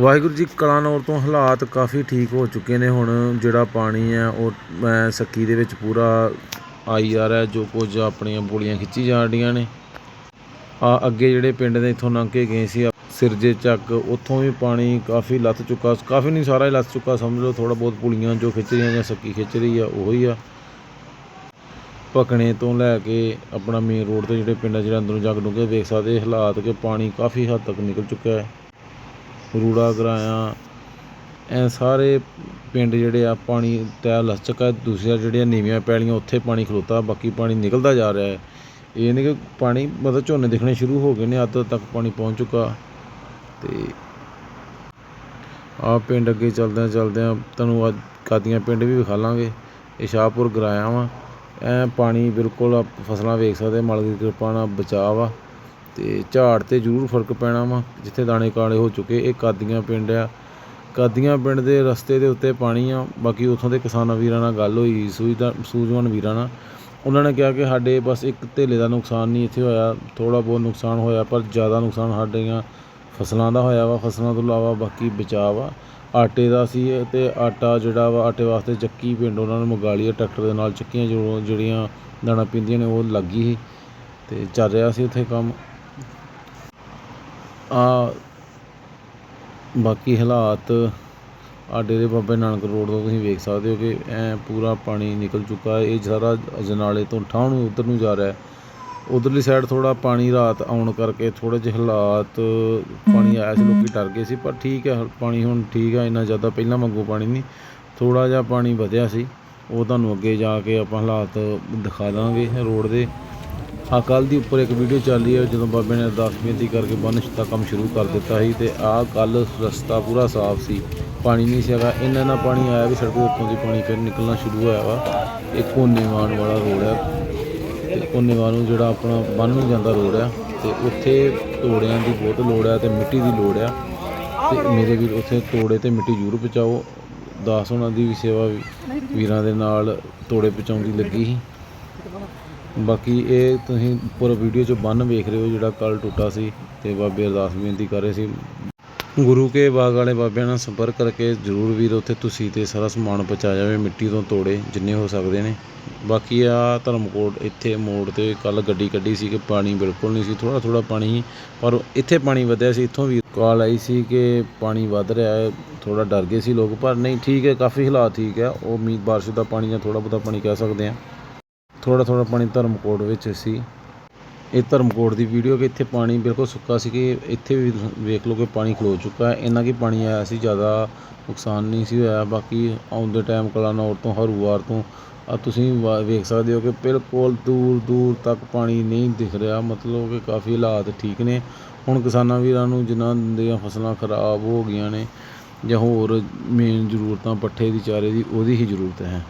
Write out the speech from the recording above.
ਵਾਹਿਗੁਰੂ ਜੀ ਕਲਾਨੌਰ ਤੋਂ ਹਾਲਾਤ ਕਾਫੀ ਠੀਕ ਹੋ ਚੁੱਕੇ ਨੇ ਹੁਣ ਜਿਹੜਾ ਪਾਣੀ ਹੈ ਉਹ ਅਹ, ਸੱਕੀ ਦੇ ਵਿੱਚ ਪੂਰਾ ਆਈ ਜਾ ਰਿਹਾ ਜੋ ਕੁਝ ਆਪਣੀਆਂ ਬੋਲੀਆਂ ਖਿੱਚੀ ਜਾ ਰਹੀਆਂ ਨੇ। ਆ ਅੱਗੇ ਜਿਹੜੇ ਪਿੰਡ ਦੇ ਇੱਥੋਂ ਲੰਘ ਕੇ ਗਏ ਸੀ ਸਿਰਜੇ ਚੱਕ ਉੱਥੋਂ ਵੀ ਪਾਣੀ ਕਾਫੀ ਲੱਥ ਚੁੱਕਾ ਕਾਫੀ ਨਹੀਂ ਸਾਰਾ ਹੀ ਲੱਥ ਚੁੱਕਾ ਸਮਝ ਲਓ ਥੋੜਾ ਬਹੁਤ ਪੁਲੀਆਂ ਜੋ ਖਿੱਚ ਰਹੀਆਂ ਜਾਂ ਸੱਕੀ ਖਿੱਚ ਰਹੀ ਆ ਉਹੀ ਆ। ਭਕਣੇ ਤੋਂ ਲੈ ਕੇ ਆਪਣਾ ਮੇਨ ਰੋਡ ਤੇ ਜਿਹੜੇ ਪਿੰਡ ਆ ਜਿਹੜਾ ਅੰਦਰੋਂ ਜਾ ਕੇ ਦੇਖ ਸਕਦੇ ਹਾਲਾਤ ਕਿ ਪਾਣੀ ਕਾਫੀ ਹੱਦ ਤੱਕ ਨਿਕਲ ਚੁੱਕਾ ਹੈ। ਰੂੜਾ ਗਰਾਇਆ, ਐ ਸਾਰੇ ਪਿੰਡ ਜਿਹੜੇ ਆ ਪਾਣੀ ਤੈਅ ਲੱਥ ਚੁੱਕਾ ਹੈ। ਦੂਸਰੀਆਂ ਜਿਹੜੀਆਂ ਨੀਵੀਆਂ ਪੈਲੀਆਂ, ਉੱਥੇ ਪਾਣੀ ਖਲੋਤਾ, ਬਾਕੀ ਪਾਣੀ ਨਿਕਲਦਾ ਜਾ ਰਿਹਾ ਹੈ। ਇਹ ਨਹੀਂ ਕਿ ਪਾਣੀ ਮਤਲਬ ਝੋਨੇ ਦਿਖਣੇ ਸ਼ੁਰੂ ਹੋ ਗਏ ਨੇ, ਅੱਧ ਤੱਕ ਪਾਣੀ ਪਹੁੰਚ ਚੁੱਕਾ। ਤੇ ਆ ਪਿੰਡ ਅੱਗੇ ਚੱਲਦਿਆਂ ਚੱਲਦਿਆਂ ਤੁਹਾਨੂੰ ਅੱਜ ਕਾਦੀਆਂ ਪਿੰਡ ਵੀ ਵਿਖਾ ਲਾਂਗੇ। ਇਹ ਸ਼ਾਹਪੁਰ ਗਰਾਇਆ ਵਾ। ਐ ਪਾਣੀ ਬਿਲਕੁਲ ਫਸਲਾਂ ਵੇਖ ਸਕਦੇ, ਮਾਲਕ ਦੀ ਕਿਰਪਾ ਨਾਲ ਬਚਾਅ ਵਾ। ਅਤੇ ਝਾੜ ਤੇ ਜ਼ਰੂਰ ਫ਼ਰਕ ਪੈਣਾ ਵਾ, ਜਿੱਥੇ ਦਾਣੇ ਕਾਲੇ ਹੋ ਚੁੱਕੇ, ਇਹ ਕਾਦੀਆਂ ਪਿੰਡ ਆ। ਕਾਦੀਆਂ ਪਿੰਡ ਦੇ ਰਸਤੇ ਦੇ ਉੱਤੇ ਪਾਣੀ ਆ, ਬਾਕੀ ਉੱਥੋਂ ਦੇ ਕਿਸਾਨਾਂ ਵੀਰਾਂ ਨਾਲ ਗੱਲ ਹੋਈ ਸੂਝਦਾ ਸੂਝਵਾਨ ਵੀਰਾਂ ਨਾਲ। ਉਹਨਾਂ ਨੇ ਕਿਹਾ ਕਿ ਸਾਡੇ ਬਸ ਇੱਕ ਧੇਲੇ ਦਾ ਨੁਕਸਾਨ ਨਹੀਂ ਇੱਥੇ ਹੋਇਆ, ਥੋੜ੍ਹਾ ਬਹੁਤ ਨੁਕਸਾਨ ਹੋਇਆ, ਪਰ ਜ਼ਿਆਦਾ ਨੁਕਸਾਨ ਸਾਡੀਆਂ ਫਸਲਾਂ ਦਾ ਹੋਇਆ ਵਾ, ਫਸਲਾਂ ਤੋਂ ਇਲਾਵਾ ਬਾਕੀ ਬਚਾਅ ਵਾ। ਆਟੇ ਦਾ ਸੀ ਅਤੇ ਆਟਾ ਜਿਹੜਾ ਵਾ, ਆਟੇ ਵਾਸਤੇ ਚੱਕੀ ਪਿੰਡ ਉਹਨਾਂ ਨੇ ਮੰਗਾ ਲਈ ਆ ਟਰੈਕਟਰ ਦੇ ਨਾਲ ਚੱਕੀਆਂ ਜੋ ਜਿਹੜੀਆਂ ਦਾਣਾ ਪੀਂਦੀਆਂ ਨੇ ਉਹ ਲੱਗੀ ਸੀ ਅਤੇ ਚੱਲ ਰਿਹਾ ਸੀ ਉੱਥੇ ਕੰਮ। ਆ ਬਾਕੀ ਹਾਲਾਤ ਆਡੇ ਦੇ ਬਾਬੇ ਨਾਨਕ ਰੋਡ ਤੋਂ ਤੁਸੀਂ ਵੇਖ ਸਕਦੇ ਹੋ ਕਿ ਐ ਪੂਰਾ ਪਾਣੀ ਨਿਕਲ ਚੁੱਕਾ ਹੈ। ਇਹ ਸਾਰਾ ਅਜਨਾਲੇ ਤੋਂ ਠਾਹ ਨੂੰ ਉਧਰ ਨੂੰ ਜਾ ਰਿਹਾ ਹੈ। ਉਧਰਲੀ ਸਾਈਡ ਥੋੜਾ ਪਾਣੀ ਰਾਤ ਆਉਣ ਕਰਕੇ ਥੋੜੇ ਜਿਹੇ ਹਾਲਾਤ ਪਾਣੀ ਆਇਆ ਸੀ ਲੋਕੀ ਡਰ ਗਏ ਸੀ ਪਰ ਠੀਕ ਹੈ ਪਾਣੀ ਹੁਣ ਠੀਕ ਹੈ ਇੰਨਾ ਜ਼ਿਆਦਾ ਪਹਿਲਾਂ ਵਾਂਗੂ ਪਾਣੀ ਨਹੀਂ। ਥੋੜਾ ਜਿਹਾ ਪਾਣੀ ਵਧਿਆ ਸੀ। ਉਹ ਤੁਹਾਨੂੰ ਅੱਗੇ ਜਾ ਕੇ ਆਪਾਂ ਹਾਲਾਤ ਦਿਖਾ ਦਾਂਗੇ ਰੋਡ ਦੇ। ਆ ਕੱਲ ਦੀ ਉੱਪਰ ਇੱਕ ਵੀਡੀਓ ਚੱਲ ਰਹੀ ਹੈ, ਜਦੋਂ ਬਾਬੇ ਨੇ ਅਰਦਾਸ ਬੇਨਤੀ ਕਰਕੇ ਬੰਨ੍ਹ ਦਾ ਕੰਮ ਸ਼ੁਰੂ ਕਰ ਦਿੱਤਾ ਸੀ ਤੇ ਆਹ ਕੱਲ ਰਸਤਾ ਪੂਰਾ ਸਾਫ਼ ਸੀ, ਪਾਣੀ ਨਹੀਂ ਸੀਗਾ, ਇੰਨਾ ਇੰਨਾ ਪਾਣੀ ਆਇਆ ਵੀ ਸੜਕ ਦੇ ਉੱਤੋਂ ਦੀ ਪਾਣੀ ਫਿਰ ਨਿਕਲਣਾ ਸ਼ੁਰੂ ਹੋਇਆ ਵਾ, ਇਹ ਕੋਨੇਵਾਨ ਵਾਲਾ ਰੋਡ ਹੈ, ਤੇ ਕੋਨੇਵਾਨ ਨੂੰ ਜਿਹੜਾ ਆਪਣਾ ਬੰਨ੍ਹ ਨੂੰ ਜਾਂਦਾ ਰੋਡ ਹੈ ਤੇ ਉੱਥੇ ਤੋੜਿਆਂ ਦੀ ਬਹੁਤ ਲੋੜ ਹੈ ਤੇ ਮਿੱਟੀ ਦੀ ਲੋੜ ਆ, ਤੇ ਮੇਰੇ ਵੀਰ ਉੱਥੇ ਤੋੜੇ ਤੇ ਮਿੱਟੀ ਜ਼ਰੂਰ ਪਹੁੰਚਾਓ, ਦਾਸ ਉਹਨਾਂ ਦੀ ਵੀ ਸੇਵਾ ਵੀਰਾਂ ਦੇ ਨਾਲ ਤੋੜੇ ਪਹੁੰਚਾਉਣ ਦੀ ਲੱਗੀ ਸੀ। ਬਾਕੀ ਇਹ ਤੁਸੀਂ ਪੂਰਾ ਵੀਡੀਓ 'ਚ ਬੰਨ ਵੇਖ ਰਹੇ ਹੋ ਜਿਹੜਾ ਕੱਲ ਟੁੱਟਾ ਸੀ ਤੇ ਬਾਬੇ ਅਰਦਾਸ ਬੇਨਤੀ ਕਰ ਰਹੇ ਸੀ। ਗੁਰੂ ਕੇ ਬਾਗ ਵਾਲੇ ਬਾਬਿਆਂ ਨਾਲ ਸੰਪਰਕ ਕਰਕੇ ਜ਼ਰੂਰ ਵੀਰ, ਉੱਥੇ ਤੁਸੀਂ ਤੇ ਸਾਰਾ ਸਮਾਨ ਪਹੁੰਚਾਇਆ ਜਾਵੇ, ਮਿੱਟੀ ਤੋਂ ਤੋੜੇ, ਜਿੰਨੇ ਹੋ ਸਕਦੇ ਨੇ। ਬਾਕੀ ਆ ਧਰਮਕੋਟ, ਇੱਥੇ ਮੋੜ ਤੇ ਕੱਲ ਗੱਡੀ ਕੱਢੀ ਸੀ ਕਿ ਪਾਣੀ ਬਿਲਕੁਲ ਨਹੀਂ ਸੀ ਥੋੜਾ ਥੋੜਾ ਪਾਣੀ ਸੀ, ਪਰ ਇੱਥੇ ਪਾਣੀ ਵਧਿਆ ਸੀ, ਇੱਥੋਂ ਵੀ ਕਾਲ ਆਈ ਸੀ ਕਿ ਪਾਣੀ ਵੱਧ ਰਿਹਾ ਹੈ ਥੋੜਾ ਡਰ ਗਏ ਸੀ ਲੋਕ, ਪਰ ਨਹੀਂ, ਠੀਕ ਹੈ, ਕਾਫੀ ਹਾਲਾਤ ਠੀਕ ਹੈ, ਉਹ ਮੀਂਹ ਬਾਰਿਸ਼ ਦਾ ਪਾਣੀ ਜਾਂ ਥੋੜਾ ਬਹੁਤਾ ਪਾਣੀ ਕਹਿ ਸਕਦੇ ਆ ਥੋੜਾ ਥੋੜਾ ਪਾਣੀ ਧਰਮਕੋਟ ਵਿੱਚ ਸੀ। ਇਹ ਧਰਮਕੋਟ ਦੀ ਵੀਡੀਓ ਕਿ ਇੱਥੇ ਪਾਣੀ ਬਿਲਕੁਲ ਸੁੱਕਾ ਸੀ ਕਿ ਇੱਥੇ ਵੀ ਵੇਖ ਲਓ ਕਿ ਪਾਣੀ ਖਲੋ ਚੁੱਕਾ ਹੈ। ਇੰਨਾ ਕਿ ਪਾਣੀ ਆਇਆ ਸੀ, ਜ਼ਿਆਦਾ ਨੁਕਸਾਨ ਨਹੀਂ ਸੀ ਹੋਇਆ। ਬਾਕੀ ਆਉਂਦੇ ਟਾਈਮ ਕਲਾਨੌਰ ਤੋਂ, ਹਰੂਵਾਰ ਤੋਂ ਆ ਤੁਸੀਂ ਵਾ- ਵੇਖ ਸਕਦੇ ਹੋ ਕਿ ਬਿਲਕੁਲ ਦੂਰ ਦੂਰ ਤੱਕ ਪਾਣੀ ਨਹੀਂ ਦਿਖ ਰਿਹਾ। ਮਤਲਬ ਕਿ ਕਾਫੀ ਹਾਲਾਤ ਠੀਕ ਨੇ। ਹੁਣ ਕਿਸਾਨਾਂ ਵੀਰਾਂ ਨੂੰ ਜਿਨ੍ਹਾਂ ਦੀਆਂ ਫਸਲਾਂ ਖਰਾਬ ਹੋ ਗਈਆਂ ਨੇ ਜਾਂ ਹੋਰ ਮੇਨ ਜ਼ਰੂਰਤਾਂ ਪੱਠੇ ਦੀ, ਚਾਰੇ ਦੀ, ਉਹਦੀ ਹੀ ਜ਼ਰੂਰਤ ਹੈ।